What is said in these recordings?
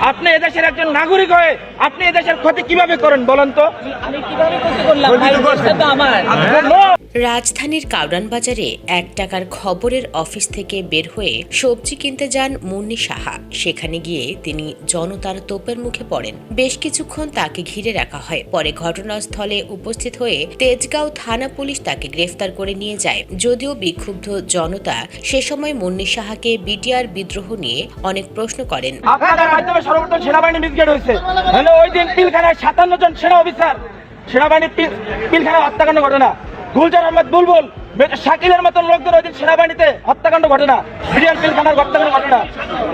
আপনি এদেশের একজন নাগরিক হয়ে আপনি এদেশের ক্ষতি কীভাবে করেন বলেন তো? আমি কীভাবে করলাম? আমার! রাজধানীর কাউরান বাজারে এক টাকার খবরের অফিস থেকে বের হয়ে সবজি কিনতে যান মুন্নি সাহা। সেখানে গিয়ে তিনি জনতার তোপের মুখে পড়েন। বেশ কিছুক্ষণ তাকে ঘিরে রাখা হয়। পরে ঘটনাস্থলে উপস্থিত হয়ে তেজগাঁও থানা পুলিশ তাকে গ্রেফতার করে নিয়ে যায়। যদিও বিক্ষুব্ধ জনতা সে সময় মুন্নি সাহাকে বিটিআর বিদ্রোহ নিয়ে অনেক প্রশ্ন করেন। সেনাবাহিনী হত্যাকাণ্ড ঘটনা। গুলজার আহমেদ বুলবুল শাকিলের মতন লোকদের ওই দিন সেনাবাহিনীতে হত্যাকাণ্ড ঘটনা মিডিয়ার পিলখানার হত্যাকাণ্ড ঘটনা।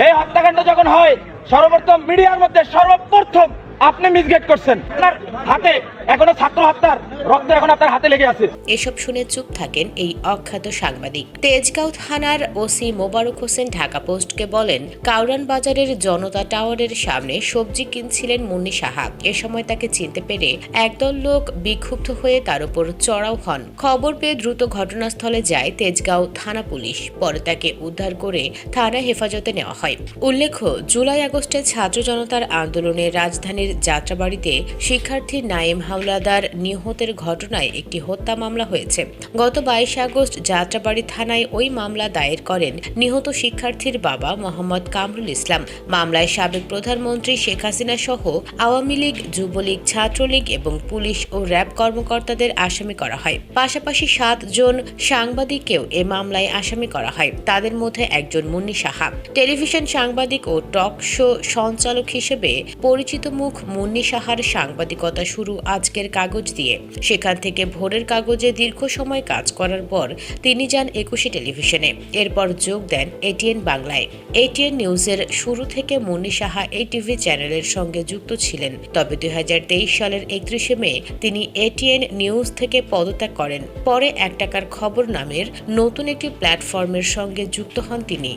এই হত্যাকাণ্ড যখন হয়, সর্বপ্রথম মিডিয়ার মধ্যে সর্বপ্রথম আপনি মিসগেট করছেন। আপনার হাতে এখনও ছাত্র হত্যার রক্ত এখন আপনার হাতে লেগে আছে। এসব শুনে চুপ থাকেন এই অখ্যাত সাংবাদিক। তেজগাঁও থানার ওসি মোবারক হোসেন ঢাকা পোস্টকে বলেন কাউরান বাজারের জনতা টাওয়ারের সামনে সবজি কিনছিলেন মুন্নি সাহা। এ সময় তাকে চিনতে পেরে একদল লোক বিক্ষুব্ধ হয়ে তার উপর চড়াও হন। খবর পেয়ে দ্রুত ঘটনাস্থলে যায় তেজগাঁও থানা পুলিশ। পরে তাকে উদ্ধার করে থানা হেফাজতে নেওয়া হয়। উল্লেখ্য, জুলাই আগস্টে ছাত্র জনতার আন্দোলনে রাজধানীর যাত্রাবাড়িতে শিক্ষার্থী নাইম হাওলাদার নিহতের ঘটনায় একটি হত্যা মামলা হয়েছে। গত বাইশে আগস্ট যাত্রাবাড়ি থানায় ওই মামলা দায়ের করেন নিহত শিক্ষার্থীর বাবা মোহাম্মদ কামরুল ইসলাম। মামলায় সাবেক প্রধানমন্ত্রী শেখ হাসিনা সহ আওয়ামী লীগ, যুবলীগ, ছাত্রলীগ এবং পুলিশ ও র্যাব কর্মকর্তাদের আসামি করা হয়। পাশাপাশি সাতজন সাংবাদিককেও এ মামলায় আসামি করা হয়। তাদের মধ্যে একজন মুন্নি সাহা। টেলিভিশন সাংবাদিক ও টক শো সঞ্চালক হিসেবে পরিচিত মুখ মুন্নি সাহার সাংবাদিকতা শুরু আজকের কাগজ দিয়ে। সেখান থেকে ভোরের কাগজে দীর্ঘ সময় কাজ করার পর তিনি যান একুশে টেলিভিশনে। এরপর যোগ দেন এটিএন বাংলায়। এটিএন নিউজের শুরু থেকে মুন্নি সাহা এই টিভি চ্যানেলের সঙ্গে যুক্ত ছিলেন। তবে দুই হাজার তেইশ সালের একত্রিশে মে তিনি এটিএন নিউজ থেকে পদত্যাগ করেন। পরে এক টাকার খবর নামের নতুন একটি প্ল্যাটফর্মের সঙ্গে যুক্ত হন তিনি।